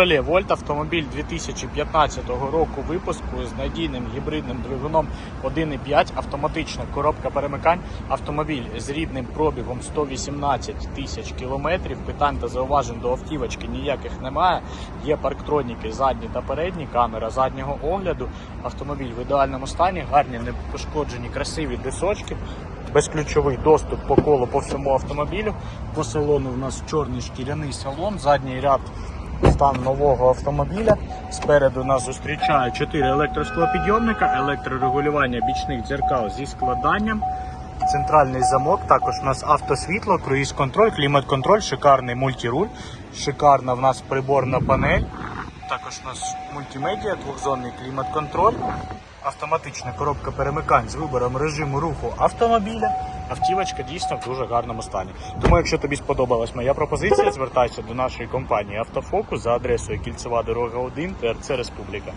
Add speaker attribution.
Speaker 1: Chevrolet Volt автомобіль 2015 року випуску з надійним гібридним двигуном 1.5, автоматична коробка перемикань, автомобіль з рідним пробігом 118 тисяч кілометрів. Питань та зауважень до автівочки ніяких немає. Є парктроніки задні та передні, камера заднього огляду. Автомобіль в ідеальному стані, гарні непошкоджені, красиві дисочки. Безключовий доступ по колу по всьому автомобілю. По салону в нас чорний шкіряний салон, задній ряд стан нового автомобіля. Спереду нас зустрічає 4 електросклопідйомника, електрорегулювання бічних дзеркал зі складанням. Центральний замок, також у нас автосвітло, круїз-контроль, клімат-контроль, шикарний мультируль, шикарна в нас приборна панель. Також у нас мультимедіа, двохзонний клімат-контроль, автоматична коробка перемикань з вибором режиму руху автомобіля. Автівочка дійсно в дуже гарному стані. Тому, якщо тобі сподобалась моя пропозиція, звертайся до нашої компанії Автофокус за адресою Кільцева дорога 1 ТРЦ Республіка.